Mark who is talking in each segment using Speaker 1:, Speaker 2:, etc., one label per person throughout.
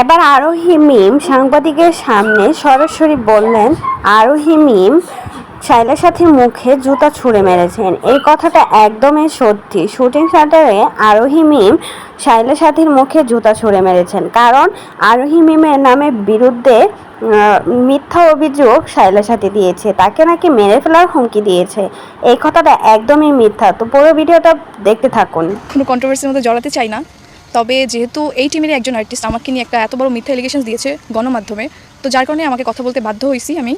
Speaker 1: এবার আরোহী মিম সাংবাদিকের সামনে সরাসরি বললেন, আরোহী মিম শাইলা সাথীর মুখে জুতা ছুঁড়ে মেরেছেন। এই কথাটা একদমই সত্যি। শুটিং সেন্টারে আরোহী মিম শাইলা সাথীর মুখে জুতা ছুঁড়ে মেরেছেন। কারণ আরোহী মিমের নামে বিরুদ্ধে মিথ্যা অভিযোগ শাইলা সাথী দিয়েছে। তাকে নাকি মেরে ফেলার হুমকি দিয়েছে। এই কথাটা একদমই মিথ্যা। তো পুরো ভিডিওটা দেখতে থাকুন।
Speaker 2: কোনো কন্ট্রোভার্সির মধ্যে জড়াতে চাই না। তবে যেহেতু এই টিমের একজন আর্টিস্ট আমাকে নিয়ে একটা এত বড় মিথ্যা এলিগেশন দিয়েছে গণমাধ্যমে, তো যার কারণে আমাকে কথা বলতে বাধ্য হয়েছি আমি।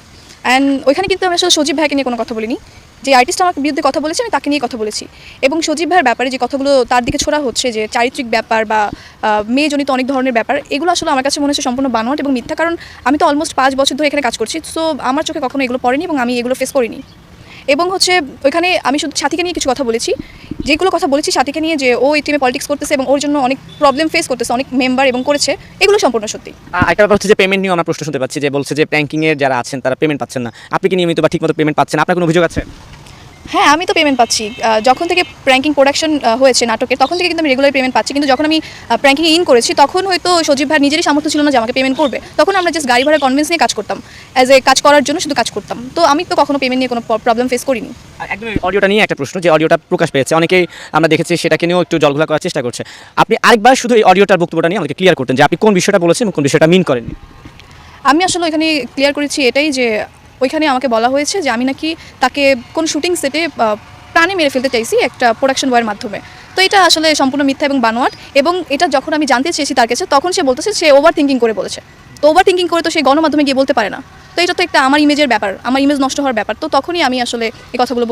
Speaker 2: অ্যান্ড ওইখানে কিন্তু আমি আসলে সজীব ভাইকে নিয়ে কোনো কথা বলিনি। যে আর্টিস্ট আমার বিরুদ্ধে কথা বলেছে, আমি তাকে নিয়ে কথা বলেছি। এবং সজীব ভাইয়ের ব্যাপারে যে কথাগুলো তার দিকে ছোড়া হচ্ছে, যে চারিত্রিক ব্যাপার বা মেয়েজনিত অনেক ধরনের ব্যাপার, এগুলো আসলে আমার কাছে মনে হচ্ছে সম্পূর্ণ বানোয়াট এবং মিথ্যা। কারণ আমি তো অলমোস্ট পাঁচ বছর ধরে এখানে কাজ করছি সো আমার চোখে কখনো এগুলো পড়েনি এবং আমি এগুলো ফেস করিনি। এবং হচ্ছে ওইখানে আমি শুধু সাথীকে নিয়ে কিছু কথা বলেছি। যেগুলো কথা বলেছি সাথীকে নিয়ে যে ও এই পলিটিক্স করতেছে এবং ওর জন্য অনেক প্রবলেম ফেস করতেছে, অনেক মেম্বার এবং করেছে, এগুলো সম্পূর্ণ সত্যি।
Speaker 3: একটা ব্যাপার হচ্ছে যে পেমেন্ট নিয়ে আমরা প্রশ্ন শুনতে পাচ্ছি যে বলছে যে ব্যাঙ্কিংয়ের যারা আছেন তারা পেমেন্ট পাচ্ছেন না। আপনি কি নিয়মিত বা ঠিকমতো পেমেন্ট পাচ্ছেন? আপনার কোনো অভিযোগ আছে?
Speaker 2: হ্যাঁ আমি তো পেমেন্ট পাচ্ছি। যখন থেকে প্র্যাঙ্কিং প্রোডাকশন হয়েছে নাটকের তখন থেকে কিন্তু আমি রেগুলার পেমেন্ট পাচ্ছি। কিন্তু যখন আমি প্র্যাঙ্কিং ইন করেছি তখন হয়তো সজীব ভাই নিজেরই সামর্থ্য ছিল না যে আমাকে পেমেন্ট করবে। তখন আমরা জাস্ট গাড়ি ভাড়া কনভেন্স নিয়ে কাজ করতাম। অ্যাজ এ কাজ করার জন্য শুধু কাজ করতাম। তো আমি তো কখনো পেমেন্ট নিয়ে কোনো প্রবলেম ফেস করিনি।
Speaker 3: একদম অডিওটা নিয়ে একটা প্রশ্ন যে অডিওটা প্রকাশ পেয়েছে। অনেকেই আমরা দেখেছি সেটাকে নিয়েও একটু জলঘোলা করার চেষ্টা করছে। আপনি আরেকবার শুধু এই অডিওটার বক্তব্যটা নিয়ে আমাকে ক্লিয়ার করতেন যে আপনি কোন বিষয়টা বলেছেন কোন বিষয়টা মিন করেননি।
Speaker 2: আমি আসলে ওইখানে ক্লিয়ার করেছি এটাই যে ওইখানে আমাকে বলা হয়েছে যে আমি নাকি তাকে কোন শুটিং সেটে প্রাণে মেরে ফেলতে চাইছি একটা প্রোডাকশন বয়ের মাধ্যমে। তো এটা আসলে সম্পূর্ণ মিথ্যা এবং বানোয়াট এবং এটা যখন আমি জানতে চেয়েছি তার কাছে, তখন সে বলতেছে সে ওভার থিঙ্কিং করে বলেছে। তো ওভার থিঙ্কিং করে তো সে গণমাধ্যমে গিয়ে বলতে পারে না। তো এটা তো একটা আমার ইমেজের ব্যাপার, আমার ইমেজ নষ্ট হওয়ার ব্যাপার। তো তখনই আমি আসলে এই কথাগুলো